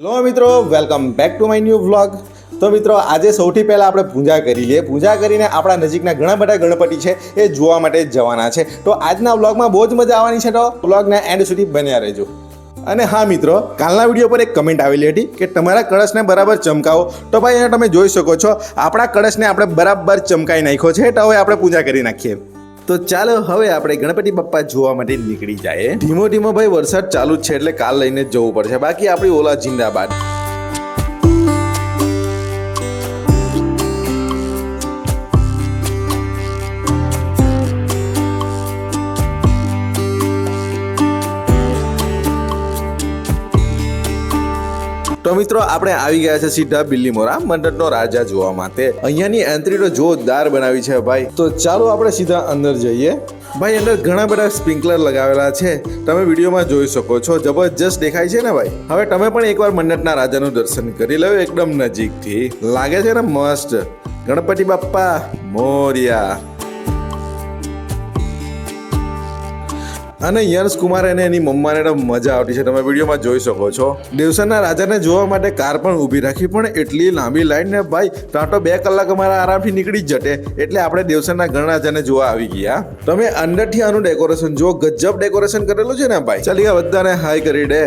Hello મિત્રો welcome back to my new vlog તો મિત્રો, આજે સૌથી પહેલાં આપણે પૂજા કરી લઈએ પૂજા કરીને આપણા નજીકના ઘણા બધા ગણપતિ છે, એ જોવા માટે જવાના છે. તો આજના વ્લોગમાં બહુ જ મજા આવવાની છે તો વ્લોગના એન્ડ સુધી બન્યા રહેજો. અને હા મિત્રો, કાલના વીડિયો પર એક કમેન્ટ આવેલી હતી કે તમારા કળશને બરાબર ચમકાવો. તો ભાઈ, અહીંયા તમે જોઈ શકો છો, આપણા કળશને આપણે બરાબર ચમકાઈ નાખ્યો છે, તો હવે આપણે પૂજા કરી નાખીએ. તો ચાલો હવે આપણે ગણપતિ બાપ્પા જોવા માટે નીકળી જાય ધીમો ધીમો ભાઈ, વરસાદ ચાલુ જ છે એટલે કાલ લઈને જવું પડશે. બાકી આપણી ઓલા જિંદાબાદ. તો મિત્રો, આપણે આવી ગયા છે સીધા બિલ્લીમોરા મંડળનો રાજા જોવા માટે. અહીંયાની એન્ટ્રી તો જોરદાર બનાવી છે ભાઈ. તો ચાલો આપણે સીધા અંદર જઈએ. ભાઈ, અંદર ઘણા બધા સ્પ્રિંકલર લગાવેલા છે. તમે વિડીયોમાં જોઈ શકો છો. જબરજસ્ત દેખાય છે ને ભાઈ? હવે તમે પણ એકવાર મંડળના રાજાનું દર્શન કરી લો એકદમ નજીકથી. લાગે છે ને મસ્ત? ગણપતિ બાપ્પા, મોર્યા. અને યશ કુમાર અને એની મમ્માને મજા આવતી છે. તમે વિડીયોમાં જોઈ શકો છો. દેવસરના રાજાને જોવા માટે કાર પણ ઊભી રાખી, પણ એટલી લાંબી લાઈન ને ભાઈ, ત્યાં તો બે કલાક અમારા આરામથી નીકળી જ જટે. એટલે આપણે દેવસરના ગણરાજાને જોવા આવી ગયા. તમે અંદરથી આનું ડેકોરેશન જો ગજબ ડેકોરેશન કરેલું છે ને ભાઈ. ચાલી બધાને હાઈ કરી દે.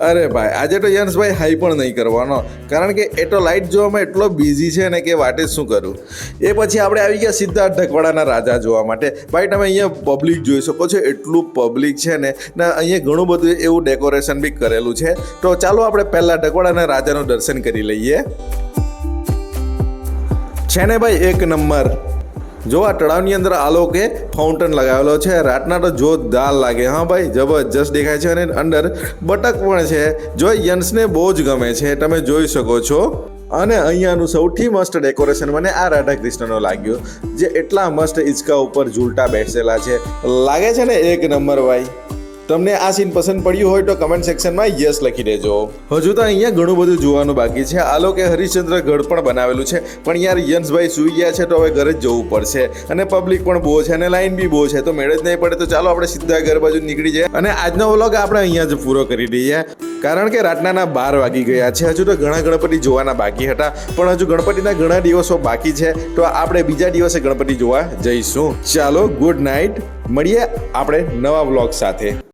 અરે ભાઈ, આજે તો યશભાઈ હાઈ પણ નહીં કરવાનો. કારણ કે એ તો લાઈટ જોવામાં એટલો બિઝી છે ને કે વાટે શું કરું? એ પછી આપણે આવી ગયા સીધા ઢકવાડાના રાજા જોવા માટે. ભાઈ, તમે અહીંયા પબ્લિક જોઈ શકો છો, એટલું પબ્લિક છે ને. ને અહીંયા ઘણું બધું એવું ડેકોરેશન બી કરેલું છે. તો ચાલો આપણે પહેલાં ઢકવાડાના રાજાનું દર્શન કરી લઈએ. છે ને ભાઈ, એક નંબર. જો આ તળાવની અંદર આલોકે ફાઉન્ટેન લગાવેલો છે, રાતના તો જોરદાર લાગે. હા ભાઈ, જબરજસ્ત દેખાય છે અને અંદર બટક પણ છે. જો યન્સને બહુ જ ગમે છે, તમે જોઈ શકો છો. અને અહીંયાનું સૌથી મસ્ત ડેકોરેશન મને આ રાધા કૃષ્ણનો લાગ્યો, જે એટલા મસ્ત ઇચકા ઉપર ઝૂલટા બેસેલા છે. લાગે છે ને એક નંબર ભાઈ? તમને આ સીન પસંદ પડ્યું હોય તો કમેન્ટ સેક્શનમાં યસ લખી દેજો. હજુ તો અહીંયા ઘણું બધું જોવાનું બાકી છે. આ લોકે હરિશ્ચંદ્ર ગઢ પણ બનાવેલું છે. પણ યાર યંશભાઈ સુઈ ગયા છે તો હવે ઘરે જ જવું પડશે. અને પબ્લિક પણ બહુ છે અને લાઈન બી બહુ છે. તો મેળ જ નહીં પડે તો ચાલો આપણે સીધા ઘર બાજુ નીકળી જાય અને આજનો વ્લોગ આપણે અહીંયા જ પૂરો કરી દઈએ. કારણ કે રાતના બાર વાગી ગયા છે. હજુ તો ઘણા ગણપતિ જોવાના બાકી હતા. પણ હજુ ગણપતિના ઘણા દિવસો બાકી છે. તો આપણે બીજા દિવસે ગણપતિ જોવા જઈશું. ચાલો ગુડ નાઇટ મળીએ આપણે નવા વ્લોગ સાથે.